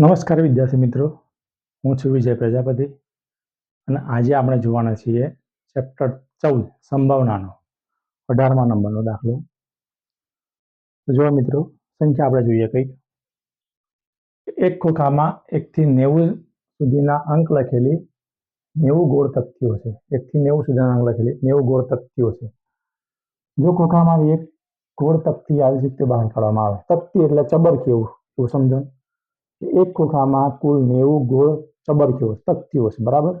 નમસ્કાર વિદ્યાર્થી મિત્રો. હું છું વિજય પ્રજાપતિ અને આજે આપણે જોવાના છીએ ચેપ્ટર ચૌદ સંભાવનાનો, અઢારમા નંબરનો દાખલો. જો મિત્રો, સંખ્યા આપણે જોઈએ કંઈક. એક ખોખામાં એકથી નેવું સુધીના અંક લખેલી નેવું ગોળ તકતીઓ છે. એકથી નેવું સુધીના અંક લખેલી નેવું ગોળ તકતીઓ છે. જો ખોખામાં એક ગોળ તકતી આવી રીતે બહાર કાઢવામાં આવે. તકતી એટલે ચબર કેવું? એવું સમજો એક ખોખામાં કુલ નેવું ગોળ ચબરખીઓ, તકતીઓ છે, બરાબર?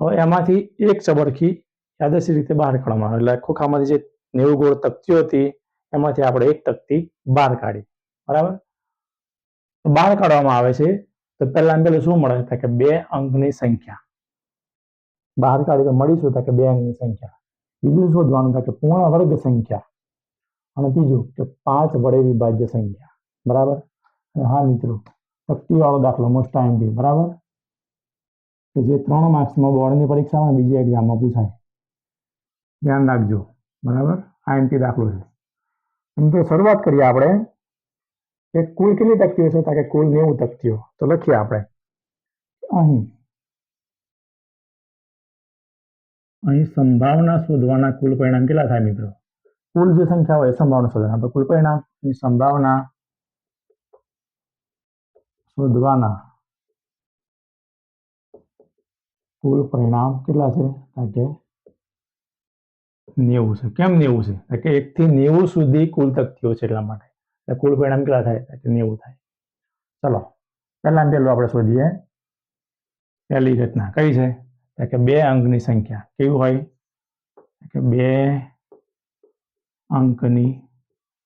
હવે એમાંથી એક ચબરખી યાદશી રીતે બહાર કાઢવામાં આવે. એટલે ખોખામાંથી જે નેવું ગોળ તકતીઓ હતી, એમાંથી આપણે એક તકતી બહાર કાઢી. બરાબર? બહાર કાઢવામાં આવે છે, તો પહેલા પેલું શું મળે કે બે અંકની સંખ્યા. બહાર કાઢી તો મળીશું, તો કે બે અંકની સંખ્યા. બીજું શોધવાનું થાય કે પૂર્ણ વર્ગ સંખ્યા. અને ત્રીજું કે પાંચ વડે વિભાજ્ય સંખ્યા. બરાબર? હા મિત્રો તકતીવાળો દાખલો મોસ્ટ આઈએમપી બરાબર? કે જે ત્રણ માર્ક્સમાં બોર્ડની પરીક્ષામાં બીજી એક્ઝામમાં પૂછાય. ધ્યાન રાખજો, બરાબર? આઈએમપી દાખલો છે. એમ તો શરૂઆત કરીએ આપણે. કે કુલ કેટલી તકતીઓ છે? કે કુલ નેવું તકતીઓ. તો લખીએ આપણે. અહીં. અહીં સંભાવના શોધવાના કુલ પરિણામ કેટલા થાય મિત્રો? કુલ જે સંખ્યા હોય સંભાવના શોધવાના. કુલ પરિણામ સંભાવના શોધવાના કુલ પરિણામ કેટલા છે? કે નેવું છે. કેમ નેવું છે? કે એકથી નેવું સુધી કુલ તકતીઓ છે એટલા માટે. એટલે કુલ પરિણામ કેટલા થાય? કે નેવું થાય. ચલો પહેલા પહેલું આપણે શોધીએ. પહેલી ઘટના કઈ છે? કે બે અંકની સંખ્યા કેવી હોય? કે બે અંકની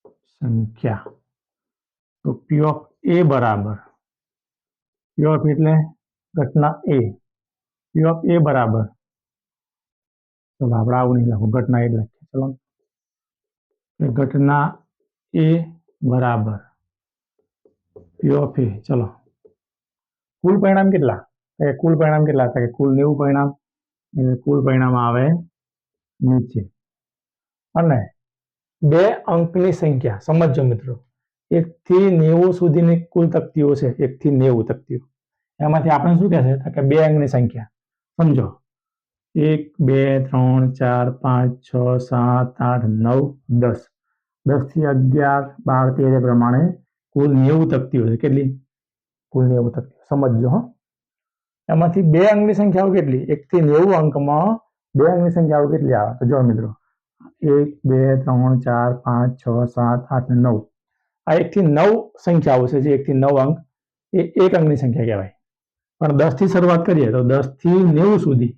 સંખ્યા. તો પી ઓફ એ બરાબર પી ઓફ એટલે ઘટના એ પી ઓફ એ બરાબર ચલો આપણે આવું નહીં લખું ઘટના એ જ લખીએ ચલો કે ઘટના એ બરાબર પી ઓફ એ ચલો કુલ પરિણામ કેટલા તો કે કુલ પરિણામ કેટલા થાય કે કુલ નેવું પરિણામ એટલે કુલ પરિણામ આવે નીચે અને બે અંકની સંખ્યા સમજજો મિત્રો એકથી નેવું સુધીની કુલ તકતીઓ છે એકથી નેવું તકતીઓ એમાંથી આપણે શું કહે છે કે બે અંગની સંખ્યા. સમજો. એક, બે, ત્રણ, ચાર, પાંચ, છ, સાત, આઠ, નવ, દસ. દસથી અગિયાર, બાર તેર પ્રમાણે કુલ નેવું તકતીઓ છે. કેટલી? કુલ નેવું તકતીઓ. સમજજો હો. એમાંથી બે અંગની સંખ્યાઓ કેટલી? એકથી નેવું અંકમાં બે અંગની સંખ્યાઓ કેટલી આવે? તો જો મિત્રો, એક, બે, ત્રણ, ચાર, પાંચ, છ, સાત, આઠ નવ. આ એકથી નવ સંખ્યાઓ છે જે એકથી નવ અંક, એ એક અંકની સંખ્યા કહેવાય. પણ દસથી શરૂઆત કરીએ તો દસથી નેવું સુધી.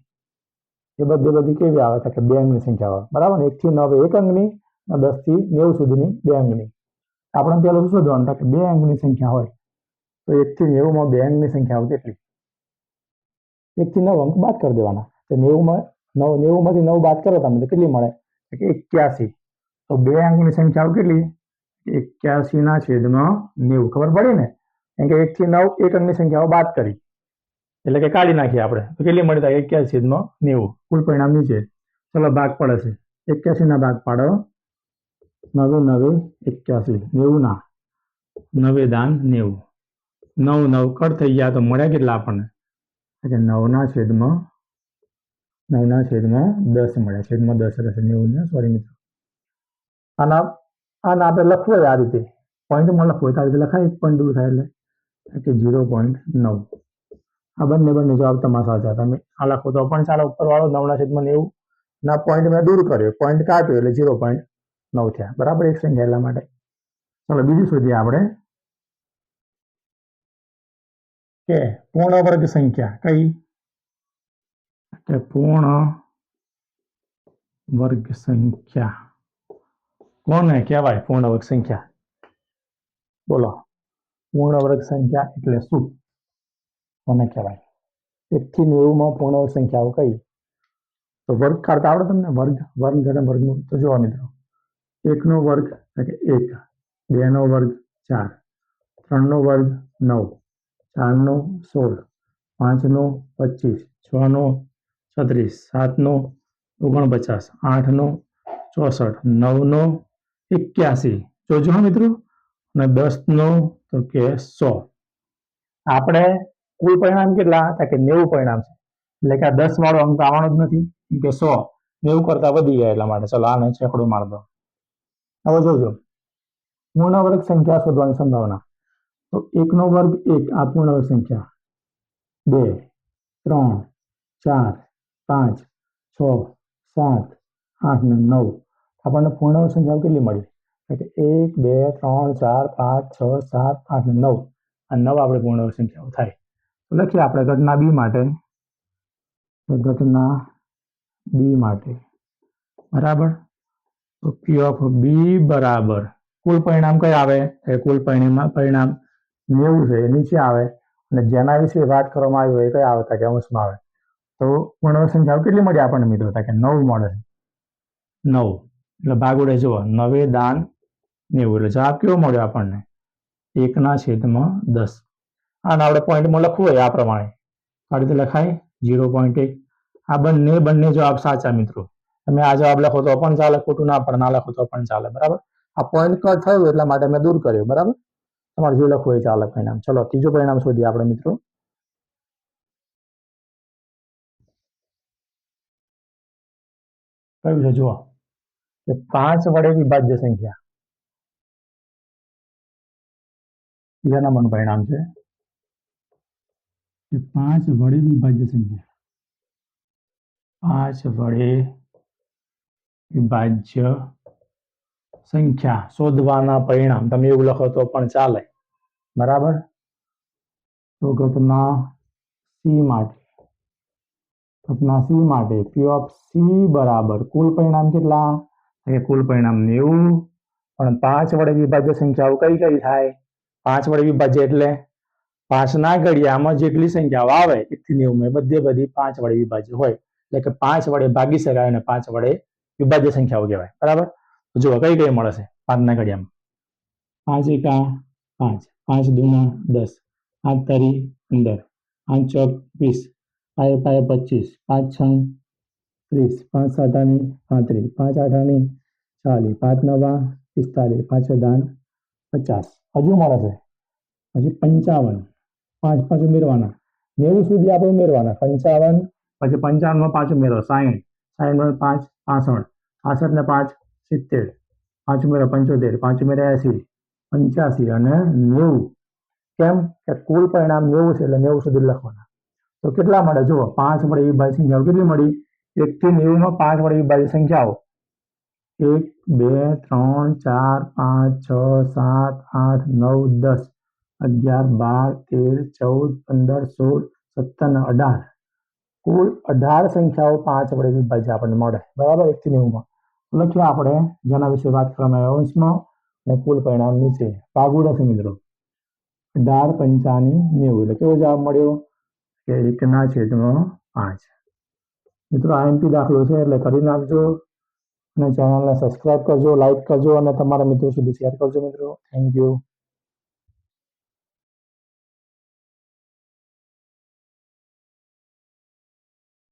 એ બધી બધી કેવી આવે કે બે અંગની સંખ્યા આવે. બરાબર ને? એકથી નવ એક અંકની અને દસથી નેવું સુધીની બે અંકની આપણે પેલું શું શોધવાનું કે બે અંકની સંખ્યા હોય. તો એકથી નેવુંમાં બે અંગની સંખ્યા આવે કેટલી? એકથી નવ અંક બાદ કરી દેવાના. તો નેવુંમાં નવ, નેવુંમાંથી નવ બાદ કરો તમે કેટલી મળે? એક્યાસી. તો બે અંકની સંખ્યા કેટલી? એક્યાસી ના છેદમાં નેવું. ખબર પડી ને? કેમ કે એકથી નવ એક અંકની સંખ્યાઓ બાદ કરી. એટલે કે કાઢી નાખીએ આપણે. કેટલી મળી થાય? એક્યાસી છેદમાં નેવું. કુલ પરિણામ નીચે. ચલો, ભાગ પડે છે. એક્યાસી ના ભાગ પાડો. નવે નવે, એક્યાસી. નેવું ના. નવે દાન નેવું. નવ નવ. કટ થઈ ગયા તો મળ્યા કેટલા આપણને? એટલે નવના છેદમાં નવના છેદમાં દસ મળ્યા. છેદમાં દસ રહેશે નેવું ને સોરી મિત્રો. આના આના આપણે લખવું આ રીતે. પોઈન્ટમાં લખવું હોય તો આ રીતે લખાય. એક પોઈન્ટ દૂર થાય એટલે. કે ઝીરો પોઈન્ટ નવ. આ બંને બંને જવાબ તમારા સાચા તમે આ લખો તો પણ ચાલો ઉપરવાળો નવના છેદમાં નેવું. ના પોઈન્ટ મેં દૂર કર્યો. પોઈન્ટ કાપ્યો એટલે ઝીરો પોઈન્ટ નવ થયા. બરાબર? એક સંખ્યા એટલા માટે. ચાલો, બીજું શોધીએ આપણે. કે પૂર્ણ વર્ગ સંખ્યા કઈ? કે પૂર્ણ વર્ગ સંખ્યા. કોને કહેવાય પૂર્ણ વર્ગ સંખ્યા? બોલો. પૂર્ણ વર્ગ સંખ્યા એટલે શું? કોને કહેવાય. એકથી નેવુંમાં પૂર્ણ સંખ્યાઓ કઈ? તો વર્ગ કાઢતા આવડે તમને? વર્ગ વર્ગ અને વર્ગનું તો જોવા મિત્રો. એકનો વર્ગ એટલે એક. બેનો વર્ગ ચાર. ત્રણનો વર્ગ નવ. ચારનો સોળ. પાંચનો પચીસ. છનો છત્રીસ. સાતનો ઓગણપચાસ. આઠનો ચોસઠ. નવનો એક્યાસી. જોજો મિત્રો. અને દસનો તો કે સો. આપણે કુલ પરિણામ કેટલા હતા? કે નેવું પરિણામ છે. એટલે કે આ દસ વાળો અંક આવવાનો જ નથી. કે સો. નેવું કરતા વધી ગયા એટલા માટે. ચલો આને છેકડો માર દો. હવે જોજો. પૂર્ણ વર્ગ સંખ્યા શોધવાની સંભાવના. તો એકનો વર્ગ એક, આ પૂર્ણ વર્ગ સંખ્યા. બે, ત્રણ, ચાર, પાંચ, છ, સાત, આઠ ને નવ. આપણને પૂર્ણ વર્ગ સંખ્યાઓ કેટલી મળી? એટલે એક, બે, ત્રણ, ચાર, પાંચ, છ, સાત, આઠ ને નવ. આ નવ આપણે પૂર્ણ વર્ગ સંખ્યાઓ થાય. લખીએ આપણે ઘટના બી માટે. ઘટના બી માટે. બરાબર? તો પી ઓફ બી બરાબર. કુલ પરિણામ કઈ આવે? એ કુલ પરિણામ પરિણામ નેવું છે નીચે આવે. અને જેના વિશે વાત કરવામાં આવી હોય એ કઈ આવે કે અંશમાં આવે. તો પૂર્ણ સંખ્યાઓ કેટલી મળી આપણને મિત્રો? તા કે નવ મળે નવ. એટલે ભાગોડે જુઓ નવે દાન નેવું. એટલે જવાબ કેવો મળ્યો આપણને? એકના છેદમાં દસ. આને આપણે પોઈન્ટમાં લખવું હોય આ પ્રમાણે. આ રીતે લખાય ઝીરો પોઈન્ટ એક આ બંને બંને જવાબ સાચા મિત્રો. તમે આ જવાબ લખો તો પણ ચાલે, ખોટું ના પણ, ના લખો તો પણ ચાલે, બરાબર? આ પોઈન્ટ કટ થયું એટલા માટે મેં દૂર કર્યો, બરાબર? તમારે જે લખવું એ ચાલે પરિણામ. ચલો, ત્રીજું પરિણામ શોધીએ આપણે મિત્રો. કયું છે? જુઓ. કે પાંચ વડે વિભાજ્ય સંખ્યા. બીજાના નંબરનું પરિણામ છે. કે પાંચ વડે વિભાજ્ય સંખ્યા. પાંચ વડે વિભાજ્ય સંખ્યા શોધવાના પરિણામ. તમે એવું લખો તો પણ ચાલે. બરાબર? તો ઘટના સી માટે. ઘટના સી માટે. પી ઓફ સી બરાબર. કુલ પરિણામ કેટલા? કે કુલ પરિણામ નેવું. પણ પાંચ વડે વિભાજ્ય સંખ્યાઓ કઈ કઈ થાય? પાંચ વડે વિભાજ્ય એટલે પાંચના ઘડિયામાં જેટલી સંખ્યાઓ આવે એટલી નેવું બધે બધી પાંચ વડે વિભાજ્ય હોય. એટલે કે પાંચ વડે ભાગી શકાય અને પાંચ વડે વિભાજ્ય સંખ્યાઓ કહેવાય. બરાબર? જુઓ, કઈ કઈ મળે છે પાંચના ઘડિયામાં પાંચ એકા પાંચ. પાંચ દુના દસ. પાંચ તારી પંદર. પાંચ ચોક વીસ. પાંચ પાંચ પચીસ. પાંચ છ ત્રીસ. પાંચ સાતાની પાંત્રીસ. પાંચ આઠાની ચાલીસ. પાંચ નવા પિસ્તાલીસ. પાંચ દાન પચાસ. હજુ મળે છે. હજી પંચાવન. પાંચ પાંચ ઉમેરવાના. નેવું સુધી આપણે ઉમેરવાના. પંચાવન. પછી પંચાવનમાં પાંચ ઉમેરો. સાહીઠ. સાહીઠમાં પાંચ, પાસઠ. પાસઠ ને પાંચ, સિત્તેર. પાંચ ઉમેરો, પંચોતેર. પાંચ ઉમેરો એસી. પંચ્યાસી અને નેવું. કેમ? કે કુલ પરિણામ નેવું છે એટલે નેવું સુધી લખવાના. તો કેટલા મળે? જુઓ, પાંચ વડે વિભાજ્ય સંખ્યાઓ કેટલી મળી? એકથી નેવુંમાં પાંચ વડે વિભાજ્ય સંખ્યાઓ. એક, બે, ત્રણ, ચાર, પાંચ, છ, સાત, આઠ, નવ, દસ. અગિયાર, બાર, તેર, ચૌદ, પંદર, સોળ, સત્તર અઢાર. કુલ અઢાર સંખ્યાઓ પાંચ વડે વિભાજ્ય આપણને મળે. બરાબર? એકથી નેવુંમાં. લખીએ આપણે, જેના વિશે વાત કરવામાં આવે અંશમાં, અને કુલ પરિણામ નીચે. પાગુડા છે મિત્રો. અઢાર, પંચાની નેવું. એટલે કેવો જવાબ મળ્યો? કે એકના છેદમાં પાંચ. મિત્રો આઈએમપી દાખલો છે, એટલે કરી નાખજો. અને ચેનલને સબસ્ક્રાઇબ કરજો લાઇક કરજો, અને તમારા મિત્રો સુધી શેર કરજો મિત્રો. Thank you